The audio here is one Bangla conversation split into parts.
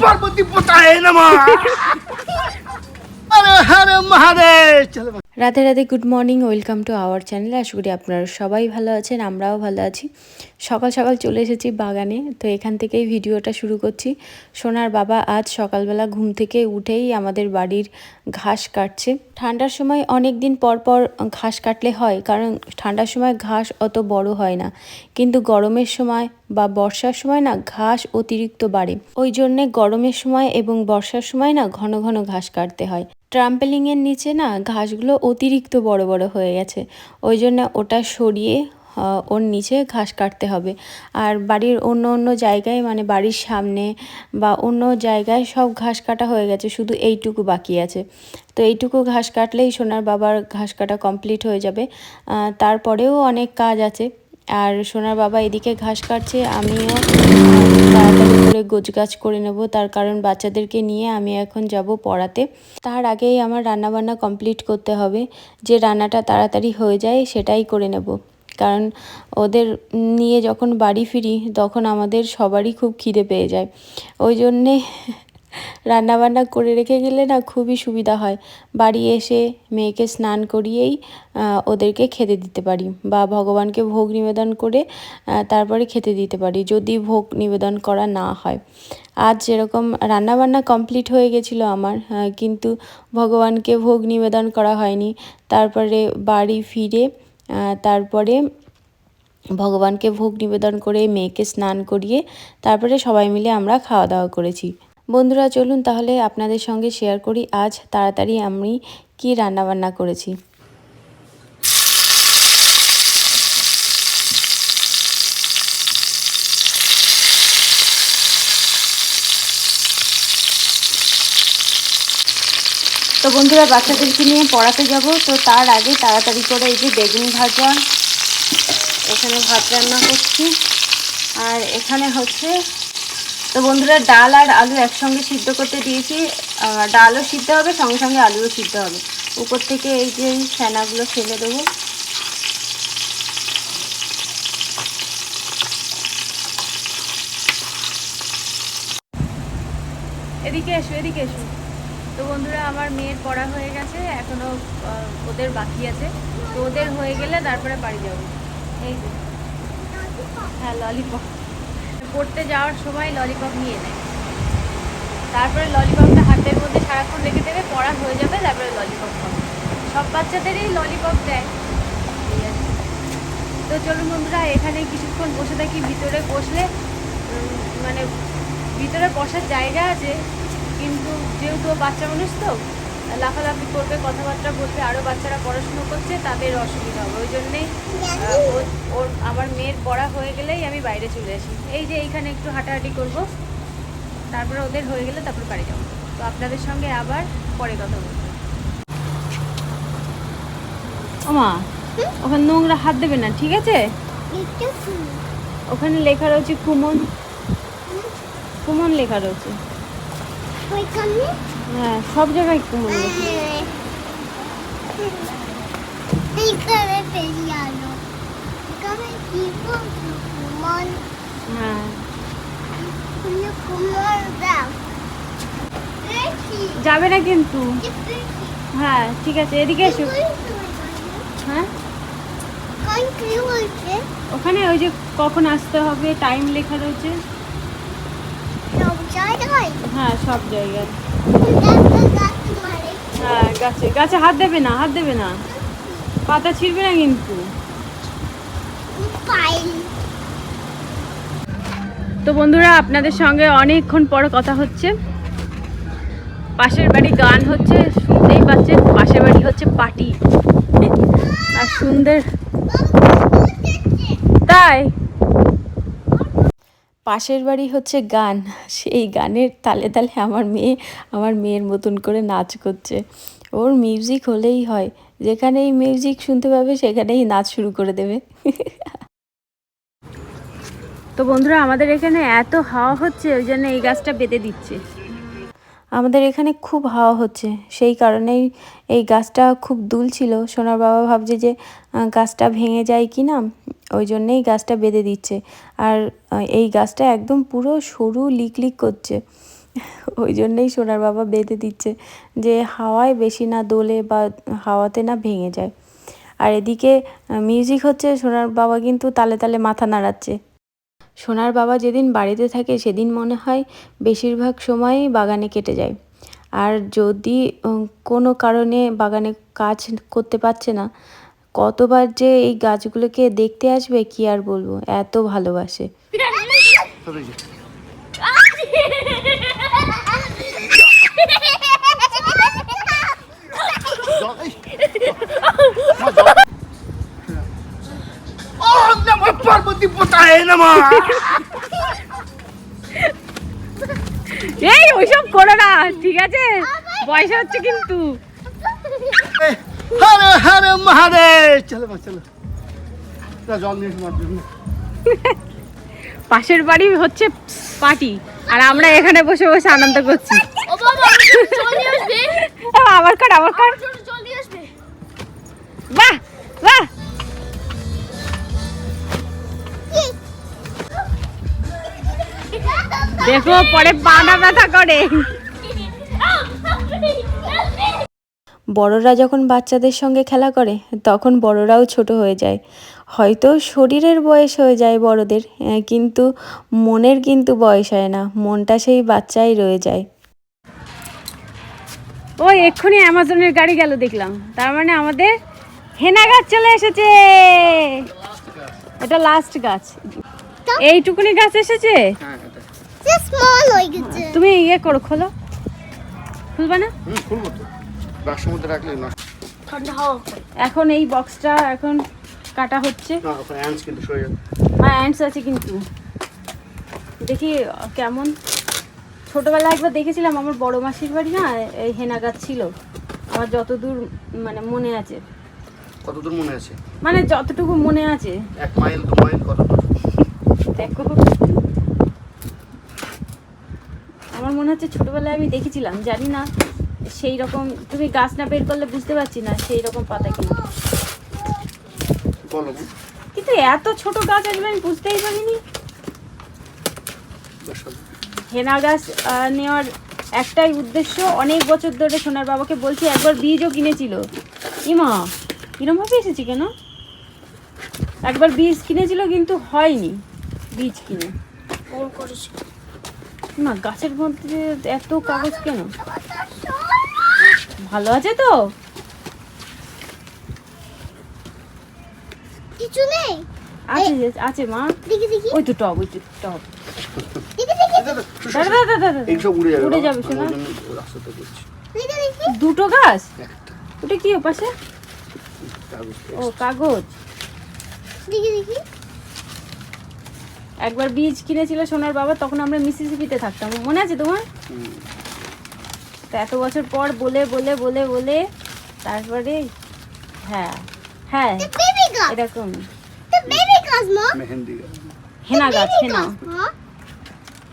পার্বতী পোতায় নমঃ। আরে হরে মহাদেব চলো Radhe Radhe good morning welcome to our channel আশা করি আপনারা সবাই ভালো আছেন, আমরাও ভালো আছি। সকাল সকাল চলে এসেছি বাগানে, তো এখান থেকেই ভিডিওটা শুরু করছি। সোনার বাবা আজ সকালবেলা ঘুম থেকে উঠেই আমাদের বাড়ির ঘাস কাটছে। ঠান্ডার সময় অনেক দিন পর পর ঘাস কাটলে হয়, কারণ ঠান্ডার সময় ঘাস অত বড় হয় না। কিন্তু গরমের সময় বা বর্ষার সময় না ঘাস অতিরিক্ত বাড়ে। ওই জন্যে গরমের সময় এবং বর্ষার সময় না ঘন ঘন ঘাস কাটতে হয়। ট্রাম্পেলিংয়ের নিচে না ঘাসগুলো অতিরিক্ত বড় বড় হয়ে গেছে। ওই জন্য ওটা সরিয়ে ওর নিচে ঘাস কাটতে হবে। আর বাড়ির অন্য অন্য জায়গায় মানে বাড়ির সামনে বা অন্য জায়গায় সব ঘাস কাটা হয়ে গেছে, শুধু এইটুকু বাকি আছে। তো এইটুকু ঘাস কাটলেই সোনার বাবার ঘাস কাটা কমপ্লিট হয়ে যাবে। তারপরেও অনেক কাজ আছে। আর সোনার বাবা এদিকে ঘাস কাটছে, আমিও তাড়াতাড়ি করে গোছগাছ করে নেব। তার কারণ বাচ্চাদেরকে নিয়ে আমি এখন যাব পড়াতে। তার আগেই আমার রান্নাবান্না কমপ্লিট করতে হবে। যে রান্নাটা তাড়াতাড়ি হয়ে যায় সেটাই করে নেব। কারণ ওদের নিয়ে যখন বাড়ি ফিরি, তখন আমাদের সবারই খুব খিদে পেয়ে যায়। ওই জন্যে রান্নাবান্না করে রেখে গেলে না খুবই সুবিধা হয়। বাড়ি এসে মেয়েকে স্নান করিয়েই ওদেরকে খেতে দিতে পারি বা ভগবানকে ভোগ নিবেদন করে তারপরে খেতে দিতে পারি যদি ভোগ নিবেদন করা না হয়। আজ যেরকম রান্নাবান্না কমপ্লিট হয়ে গেছিল আমার কিন্তু ভগবানকে ভোগ নিবেদন করা হয়নি। তারপরে বাড়ি ফিরে তারপরে ভগবানকে ভোগ নিবেদন করে মেয়েকে স্নান করিয়ে, তারপরে সবাই মিলে আমরা খাওয়া দাওয়া করেছি। বন্ধুরা, চলুন তাহলে আপনাদের সঙ্গে শেয়ার করি। আজ তাড়াতাড়ি আমি কি রান্নাবান্না করেছি? তো বন্ধুরা, বাচ্চাদেরকে নিয়ে পড়াতে যাব। তো তার আগে তাড়াতাড়ি করে এই যে বেগুন ভাজা, এখানে ভাত রান্না করছি। আর এখানে হচ্ছে তো বন্ধুরা ডাল আর আলু একসঙ্গে সিদ্ধ করতে দিয়েছি। ডালও সিদ্ধ হবে সঙ্গে সঙ্গে আলুও সিদ্ধ হবে। উপর থেকে এই যে ফেনাগুলো ফেলে দেবো। এদিকে এসো এদিকে এসো। তো বন্ধুরা আমার মেয়ের পড়া হয়ে গেছে এখনও আহ, ওদের বাকি আছে। তো ওদের হয়ে গেলে তারপরে বাড়ি যাব। এই যে। হ্যাঁ ললিপপ। পড়তে যাওয়ার সময় ললিপপ নিয়ে নেয়। তারপরে ললিপপটা হাতের মধ্যে সারাক্ষণ রেখে দেবে, পড়া হয়ে যাবে, তারপরে ললিপপ সব বাচ্চাদেরই ললিপপ দেয়। তো চলুন বন্ধুরা, এখানে কিছুক্ষণ বসে থাকি, ভিতরে বসলে মানে ভিতরে বসার জায়গা আছে, কিন্তু যেহেতু বাচ্চা মানুষ তো লাফালাফি করবে, কথাবার্তা বলবে আরও বাচ্চারা পড়াশুনো করছে, তাদের অসুবিধা হবে, ওই জন্যেই ওর, আমার মেয়ের পড়া হয়ে গেলেই আমি বাইরে চলে আসি। এই যে এইখানে একটু হাঁটাহাঁটি করব, তারপরে ওদের হয়ে গেলে তারপর বাড়ি যাব। তো আপনাদের সঙ্গে আবার পরে কথা বলব। ওমা ওখানে নোংরা হাত দেবে না, ঠিক আছে? ওখানে লেখা রয়েছে কুমন কুমন লেখা রয়েছে। হ্যাঁ সব জায়গায় লেখা হ্যাঁ। যাবে না কিন্তু। হ্যাঁ ঠিক আছে এদিকে এসো। হ্যাঁ? ওখানে ওই যে কখন আসতে হবে টাইম লেখা রয়েছে? হ্যাঁ সব জায়গায়। হ্যাঁ গাছে গাছে হাত দেবে না, হাত দেবে না। পাতা ছিঁড়বে না কিন্তু। তো বন্ধুরা, আপনাদের সঙ্গে অনেকক্ষণ পরে কথা হচ্ছে। পাশের বাড়ি গান হচ্ছে, শুনতেই পাচ্ছেন। পাশের বাড়ি হচ্ছে পার্টি। আর সুন্দর তাই? পাশের বাড়ি হচ্ছে গান। সেই গানের তালে তালে আমার মেয়ে, আমার মেয়ের মতন করে নাচ করছে। ওর মিউজিক হলেই হয়। যেখানেই মিউজিক শুনতে পাবে, সেখানেই নাচ শুরু করে দেবে। তো বন্ধুরা, আমাদের এখানে এত হাওয়া হচ্ছে, ওই জন্য এই গাছটা বেঁধে দিচ্ছে। আমাদের এখানে খুব হাওয়া হচ্ছে। সেই কারণেই এই গাছটা খুব দুল ছিল। সোনার বাবা ভাবছে যে গাছটা ভেঙে যায় কি না ওই জন্যেই গাছটা বেঁধে দিচ্ছে। আর এই গাছটা একদম পুরো সরু লিক লিক করছে। ওই জন্যেই সোনার বাবা বেঁধে দিচ্ছে যে, হাওয়ায় বেশি না দোলে বা হাওয়াতে না ভেঙে যায়। আর এদিকে মিউজিক হচ্ছে, সোনার বাবা কিন্তু তালে তালে মাথা নাড়াচ্ছে। সোনার বাবা যেদিন বাড়িতে থাকে সেদিন মনে হয় বেশিরভাগ সময়ই বাগানে কেটে যায়। আর যদি কোনো কারণে বাগানে কাজ করতে পারছে না কতবার যে এই গাছগুলোকে দেখতে আসবে কি আর বলব? এত ভালোবাসে। পার্বতী পতায় নমঃ এই ওইসব করো না ঠিক আছে? পয়সা হচ্ছে কিন্তু। হরে হরে মহাদেব। চলো মা চলো। না, জল নিয়ে এসো মার জন্য। পাশের বাড়ি হচ্ছে পার্টি আর আমরা এখানে বসে বসে আনন্দ করছি। ও বাবা চলে আসবে? আবার কাট আবার কাট বাহ! দেখো পরে পাটা ব্যথা করে। বড়রা যখন বাচ্চাদের সঙ্গে খেলা করে তখন বড়রাও ছোট হয়ে যায়। হয়তো শরীরের বয়স হয়ে যায় বড়দের কিন্তু মনের কিন্তু বয়স হয় না মনটা সেই বাচ্চাই রয়ে যায়। ওই এক্ষুনি অ্যামাজনের গাড়ি গেল দেখলাম। তার মানে আমাদের হেনা গাছ চলে এসেছে। এটা লাস্ট গাছ। এইটুকুনি গাছ এসেছে? হ্যাঁ স্মল হয়ে গেছে। তুমি ইয়ে করো খোলো। খুলবা না? হুম খুলবো তো। বাক্সের মধ্যে রাখলে নষ্ট ঠান্ডা হাওয়া। এখন এই বক্সটা এখন কাটা হচ্ছে। না ওখানে অ্যান্স কিন্তু সরে যাবে হ্যাঁ আছে কিন্তু। দেখি কেমন। ছোটবেলায় একবার দেখেছিলাম আমার বড় মাসির বাড়ি না এই হেনা গাছ ছিল। আমার যতদূর মানে মনে আছে। কতদূর মনে আছে? মানে যতটুকু মনে আছে। এক মাইল দু মাইল কতদূর? দেখো। মনে হচ্ছে ছোটবেলায় আমি দেখেছিলাম জানি না সেই রকম তুমি গাছ না বের করলে বুঝতে পারছি না সেই রকম পাতা কিনা কিন্তু এত ছোট গাছ আসবে আমি বুঝতেই পারিনি। হেনা গাছ নেওয়ার একটাই উদ্দেশ্য অনেক বছর ধরে সোনার বাবাকে বলছি একবার বীজও কিনেছিল। ইমা কিরম ভাবে এসেছি কেন? একবার বীজ কিনেছিল কিন্তু হয়নি বীজ কিনে। ফোন মা গাছের মধ্যে এত কাগজ কেন? ভালো আছে তো? কিছু নেই। আছে আছে মা। দেখি দেখি। ওই তো টব ওই তো টব। উড়ে যাবে। শোনা। দুটো গাছ? ওটা কি ও পাশে কাগজ ও কাগজ। দেখি দেখি। একবার বীজ কিনেছিল সোনার বাবা তখন আমরা মিসিসিপিতে থাকতাম। মনে আছে তোমার। তো এত বছর পর বলে বলে বলে বলে তারপরে হ্যাঁ হ্যাঁ এরকম। হেনা গাছ হেনা। হ্যাঁ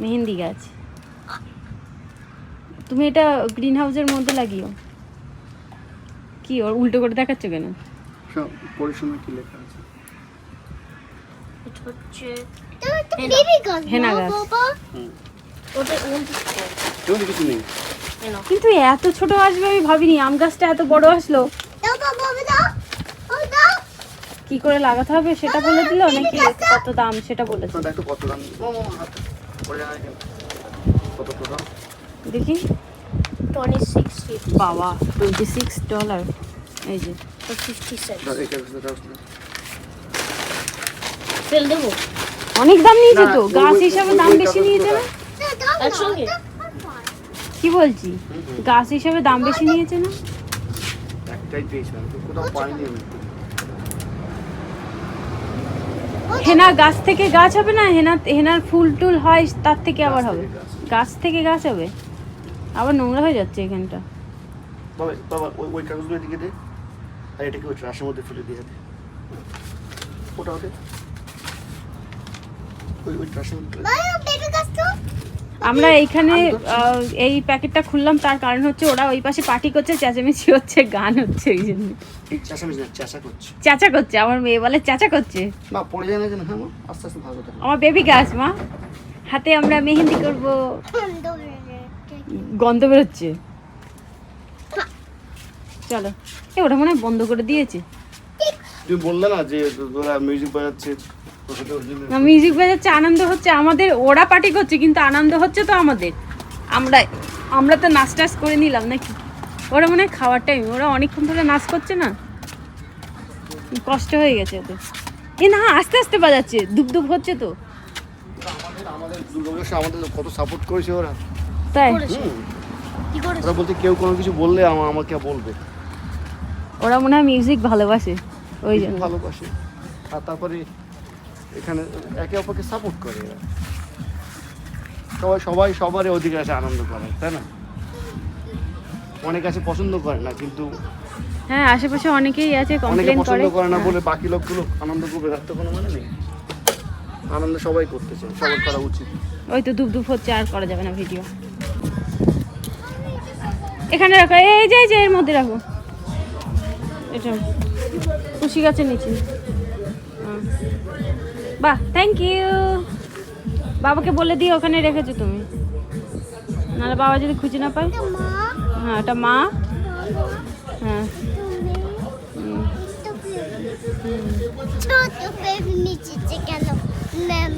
মেহেন্দি গাছ। তুমি এটা গ্রিন হাউসের মধ্যে লাগিও। কি ওর উল্টো করে দেখাচ্ছ কেন? সব পরিসীমা কি লেখা আছে? হচ্ছে হেনা। গাছ। ওটা ওটা কিছু নেই। কিন্তু এত ছোট আসবে আমি ভাবিনি আম গাছটা এত বড় আসলো। কি করে লাগাতে হবে সেটা বলে দিল? নাকি কত দাম সেটা বলেছে তোমার দেখো কত দাম? ও, ও, হাত। পড়ে যায় না কেন? কত কত দাম? দেখি। 26 feet বাবা টোয়েন্টি সিক্স ডলার এই যে। 50 cents দেবো? অনেক দাম নিয়েছে তো। গাছ হিসাবে দাম বেশি কাগজগুলো নিয়েছে না? একসঙ্গে? কি বলছি? গাছ হিসাবে দাম বেশি নিয়েছে না? একটাই পেয়েছিলাম কোথাও পাইনি হেনা গাছ থেকে গাছ হবে না? হেনা হেনার ফুল টুল হয় তার থেকে আবার হবে। গাছ। থেকে গাছ হবে? আবার নোংরা হয়ে যাচ্ছে এখানটা। বাবা বাবা ওই ওই কাগজগুলো দিকে দে। আর এটাকে ওই ট্রাশের মধ্যে ফেলে দিয়ে দে। ওটা ওটা ওই ওই ট্রাশের মধ্যে ফেলে দে। বাবা বেবি গাছ তো আমরা এইখানে এই প্যাকেটটা খুললাম তার কারণ হচ্ছে ওরা ওই পাশে পার্টি করছে চেঁচামেচি হচ্ছে গান হচ্ছে এই জন্য। চেঁচামেচি না চেঁচা করছে। আমার মেয়ে বলে চেঁচা করছে। না পড়ে যায় না কেন? হ্যাঁ আমার বেবি গাছ মা। হাতে আমরা মেহেন্দি করব। গন্ধ বেরোচ্ছে। চলো। এ ওটা মনে হয় বন্ধ করে দিয়েছে। তুমি বললে না যে তোরা মিউজিক বাজাচ্ছে? না মিউজিক বাজাচ্ছে আনন্দ হচ্ছে আমাদের ওরা পার্টি করছে কিন্তু আনন্দ হচ্ছে তো আমাদের। আমরা আমরা তো নাচ টাচ করে নিলাম নাকি? ওরা মনে হয় খাওয়ার টাইম ওরা অনেকক্ষণ ধরে নাচ করছে না? কষ্ট হয়ে গেছে ওদের। এ না আস্তে আস্তে বাজাচ্ছে দুপ দুপ হচ্ছে তো। আমাদের আমাদের দুর্গাপুজোর আমাদের কত সাপোর্ট করেছে ওরা। তাই? ওরা বলতে কেউ কোনো কিছু বললে আমা- আমাকে বলবে। ওরা মনে হয় মিউজিক ভালোবাসে ওই জন্য। ভালোবাসে। আর তারপরে এখানে একে অপরকে সাপোর্ট করে এরা। সবাই সবাই সবারই অধিকার আছে আনন্দ করে তাই না? অনেক আছে পছন্দ করে না কিন্তু হ্যাঁ আশেপাশে অনেকেই আছে কমপ্লেন করে পছন্দ করে। না হ্যাঁ। বলে বাকি লোকগুলো আনন্দ করবে তার তো কোনো মানে নেই। আনন্দ সবাই করতে চায় সবার করা উচিত। ওই তো ধূপ ধূপ হচ্ছে আর করা যাবে না ভিডিও এখানে রাখো এই যে এই যে এর মধ্যে রাখো। এটা খুশি গাছের নিচে। হুম। বাহ থ্যাংক ইউ বাবাকে বলে দিয়ে ওখানে রেখেছো তুমি নাহলে বাবা যদি খুঁজে না পায় হ্যাঁ এটা মা হ্যাঁ ছোট নিচে ম্যাম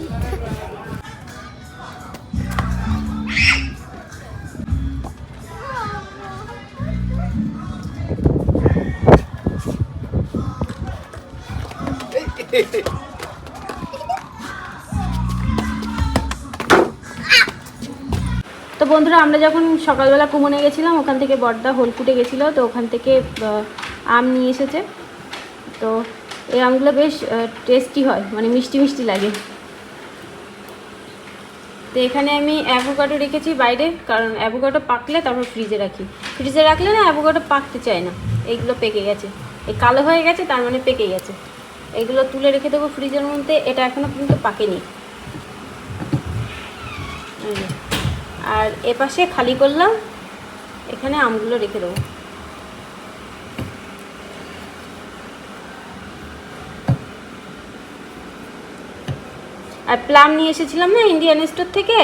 বন্ধুরা আমরা যখন সকালবেলা কুমনে গেছিলাম, ওখান থেকে বড়দা হোলকুটে গেছিল, তো ওখান থেকে আম নিয়ে এসেছে। তো এই আমগুলো বেশ টেস্টি হয় মানে মিষ্টি মিষ্টি লাগে। তো এখানে আমি অ্যাভোকাডো রেখেছি বাইরে, কারণ অ্যাভোকাডো পাকলে তারপর ফ্রিজে রাখি। ফ্রিজে রাখলে না অ্যাভোকাডো পাকতে চায় না। এইগুলো পেকে গেছে। এই কালো হয়ে গেছে, তার মানে পেকে গেছে। এইগুলো তুলে রেখে দেবো ফ্রিজের মধ্যে, এটা এখনও পর্যন্ত পাকেনি। আর এপাশে খালি করলাম। এখানে আমগুলো রেখে দেবো। আর প্লাম নিয়ে এসেছিলাম না ইন্ডিয়ান স্টোর থেকে?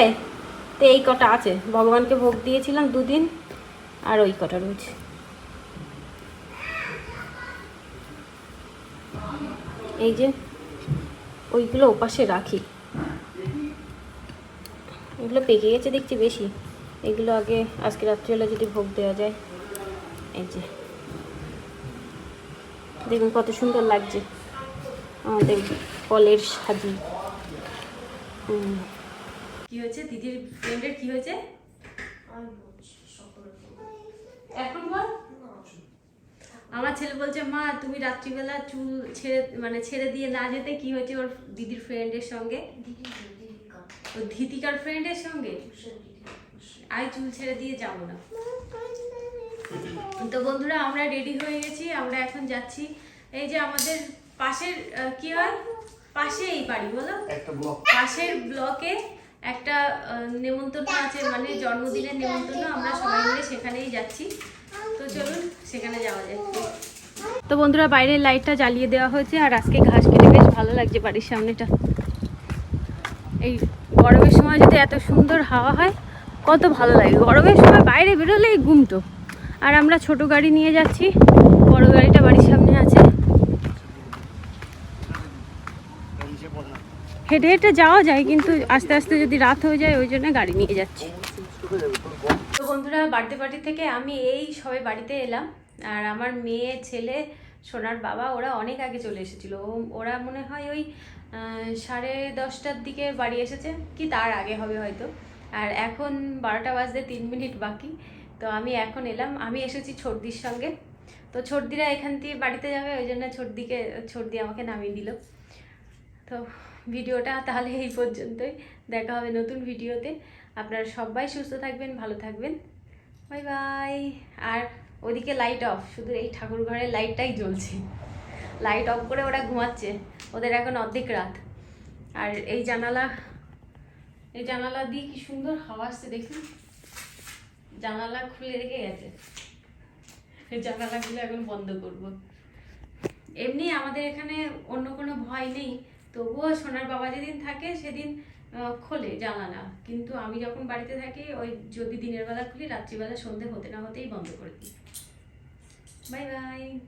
তো এই কটা আছে। ভগবানকে ভোগ দিয়েছিলাম দুদিন, আর ওই কটা রয়েছে। এই যে, ওইগুলো ওপাশে রাখি। এগুলো পেকে গেছে দেখছি বেশি। এগুলো আগে আজকে রাত্রিবেলা যদি ভোগ দেওয়া যায়। এই যে। দেখুন কত সুন্দর লাগছে। আমাদের ফলের সাজি। হুম। কি হয়েছে? দিদির ফ্রেন্ডের কি হয়েছে? এখন বল। আমার ছেলে বলছে মা তুমি রাত্রিবেলা চুল ছেড়ে মানে ছেড়ে দিয়ে না যেতে কি হয়েছে ওর দিদির ফ্রেন্ডের সঙ্গে? ও ধীতিকার ফ্রেন্ডের সঙ্গে? আই চুল ছেড়ে দিয়ে যাব না। তো বন্ধুরা আমরা রেডি হয়ে গেছি আমরা এখন যাচ্ছি। এই যে আমাদের পাশের কি হয়? পাশে এই বাড়ি বলো? পাশের ব্লকে একটা নেমন্তন্ন আছে মানে জন্মদিনের নেমন্তন্ন আমরা সবাই মিলে সেখানেই যাচ্ছি। তো চলুন সেখানে যাওয়া যায় তো বন্ধুরা বাইরের লাইটটা জ্বালিয়ে দেওয়া হয়েছে আর আজকে ঘাস কেটে বেশ ভালো লাগছে বাড়ির সামনেটা। এই গরমের সময় যদি এত সুন্দর হাওয়া হয়, কত ভালো লাগে। গরমের সময় বাইরে বেরোলেই গুমটো আর আমরা ছোট গাড়ি নিয়ে যাচ্ছি। বড় গাড়িটা বাড়ির সামনে আছে। হেঁটে হেঁটে যাওয়া যায়, কিন্তু আস্তে আস্তে যদি রাত হয়ে যায়, ওই জন্য গাড়ি নিয়ে যাচ্ছি। তো বন্ধুরা, বার্থডে পার্টি থেকে আমি এই সবে বাড়িতে এলাম। আর আমার মেয়ে, ছেলে সোনার বাবা, ওরা অনেক আগে চলে এসেছিল। ওরা মনে হয় ওই সাড়ে দশটার দিকে বাড়ি এসেছে, কি তার আগে হবে হয়তো। আর এখন বারোটা বাজতে তিন মিনিট বাকি, তো আমি এখন এলাম। আমি এসেছি ছর্দির সঙ্গে। তো ছর্দিরা এখান থেকে বাড়িতে যাবে, ওই জন্য ছর্দিকে ছর্দি আমাকে নামিয়ে দিল। তো ভিডিওটা তাহলে এই পর্যন্তই। দেখা হবে নতুন ভিডিওতে। আপনারা সবাই সুস্থ থাকবেন, ভালো থাকবেন। Bye bye. আর ওদিকে লাইট অফ শুধু এই ঠাকুর ঘরের লাইটটাই জ্বলছে। লাইট অফ করে ওরা ঘুমাচ্ছে, ওদের এখন অর্ধেক রাত। আর এই জানালা এই জানালা দিয়ে কি সুন্দর হাওয়া আসছে দেখুন। জানালা খুলে রেখে গেছে। এই জানালাগুলো এখন বন্ধ করব। এমনি আমাদের এখানে অন্য কোনো ভয় নেই, তবুও সোনার বাবা যেদিন থাকে সেদিন খোলে জানালা। কিন্তু আমি যখন বাড়িতে থাকি, ওই যদি দিনের বেলা খুলি, রাত্রিবেলা সন্ধে হতে না হতেই বন্ধ করে দিই। Bye bye.